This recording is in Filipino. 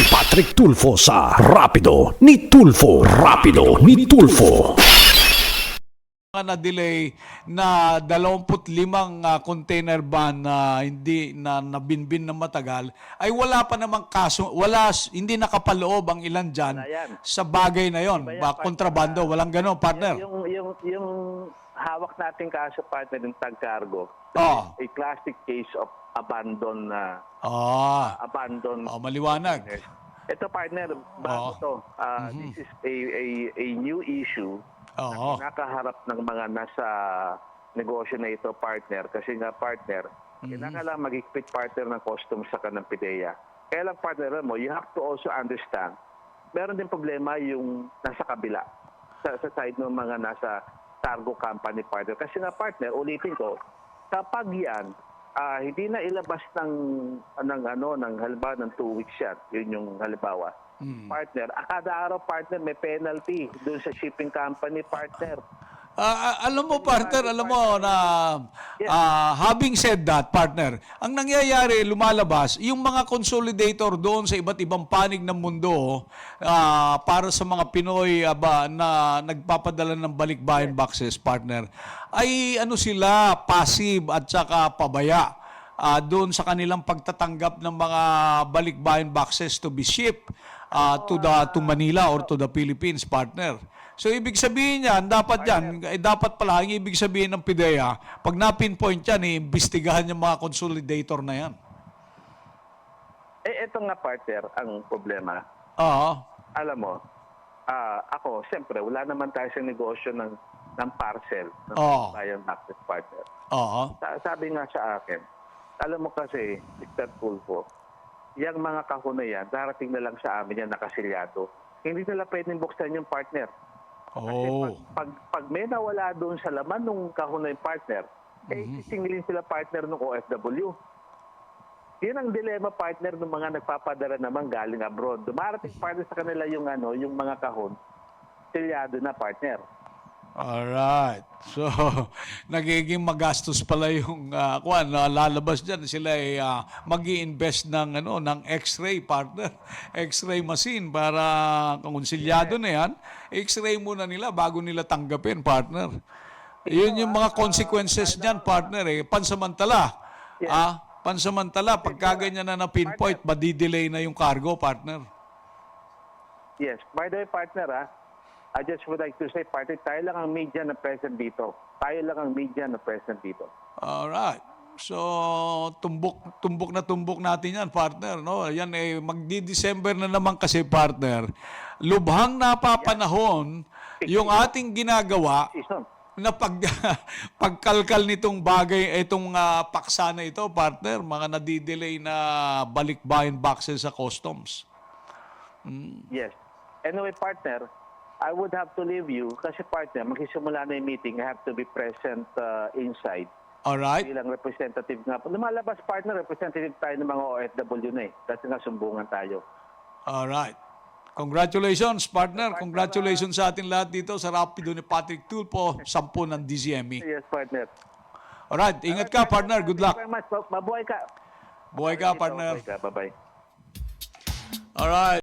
Si Patrick Tulfo sa Rapido ni Tulfo. Rapido ni Tulfo. Mga na-delay na 25 ah, container van na hindi na nabinbin na matagal ay wala pa namang kaso wala hindi nakapaloob ang ilan diyan sa bagay na yon. Ba kontrabando walang gano partner. Yung, yung, yung hawak nating kaso partner ng tag cargo, Oh. a classic case of abandon na ah. abandon. oh, maliwanag. Ito partner, bago to. Ah, This is a, a, a new issue oo nakaharap ng mga nasa negosyo na ito partner kasi nga partner kailangan lang mag-equip partner ng customs sa kanang PIDEA. Kaya lang partner mo, you have to also understand meron din problema yung nasa kabila sa, sa side ng mga nasa cargo company partner. Kasi nga partner, ulitin ko, kapag yan, ah, hindi na ilabas ng, ng ano, ng halimbawa ng two weeks yan, yun yung halimbawa, partner, ah, kada araw partner may penalty doon sa shipping company partner. Ah, alam mo partner, alam mo na ah, having said that partner, ang nangyayari lumalabas yung mga consolidator doon sa iba't ibang panig ng mundo ah, para sa mga Pinoy ah, ba, na nagpapadala ng balikbayan boxes partner ay ano sila passive at saka pabaya ah, doon sa kanilang pagtatanggap ng mga balikbayan boxes to be shipped ah, to the to Manila or to the Philippines partner. So ibig sabihin niyan, dapat yan, eh, dapat pala, ang ibig sabihin ng PIDEA, pag na-pinpoint yan, iimbestigahan yung mga consolidator na yan. Eh, eto nga partner ang problema. Oo. Alam mo, ah, ako, siyempre, wala naman tayo sa negosyo ng, ng parcel, ng Oo. bayan access partner. Oo. Sa- sabi nga sa akin, alam mo kasi, Mr. Tulfo, yung mga kahon na yan, darating na lang sa amin yan nakasilyado. Hindi nila pwedeng buksan yung partner. Kasi Oh. pag, pag, pag may nawala doon sa laman ng kahon na yung partner, eh, Mm-hmm. sisingilin sila partner ng OFW. Yun ang dilema partner ng mga nagpapadala naman galing abroad. Dumarating partner sa kanila yung ano, yung mga kahon, silyado na partner. Alright. So, nagiging magastos pala yung uh, kuan, na lalabas diyan sila ay uh, magi-invest ng ano ng X-ray partner, X-ray machine para kung konsilyado na yan, X-ray muna nila bago nila tanggapin partner. Yun yung mga consequences niyan partner eh, pansamantala. Ah, pansamantala pagka ganyan na na-pinpoint, madidelay na yung cargo partner. Yes. By the way, partner, ah, I just would like to say, partner, tayo lang ang media na present dito. Tayo lang ang media na present dito. Alright. So, tumbok tumbok na tumbok natin 'yan, partner, no? Yan eh magdi-December na naman kasi, partner. Lubhang napapanahon yung ating ginagawa Season. na pag pagkalkal nitong bagay itong ah, paksa na ito, partner, mga nadidelay na balikbayan boxes sa customs. Yes. Anyway, partner, I would have to leave you kasi partner, magsisimula na yung meeting. I have to be present uh, inside. Alright? Bilang representative nga. Lumalabas, partner, representative tayo ng mga OFW na eh. Dati nga sumbungan tayo. Alright. Congratulations, partner. Congratulations sa atin lahat dito sa Rapido ni Patrick Tulpo, 10 ng DZME. Yes, partner. Alright, ingat ka, partner. Good luck. Thank you very much. Mabuhay ka. Buhay ka, partner. Mabuhay ka. Bye-bye. Alright.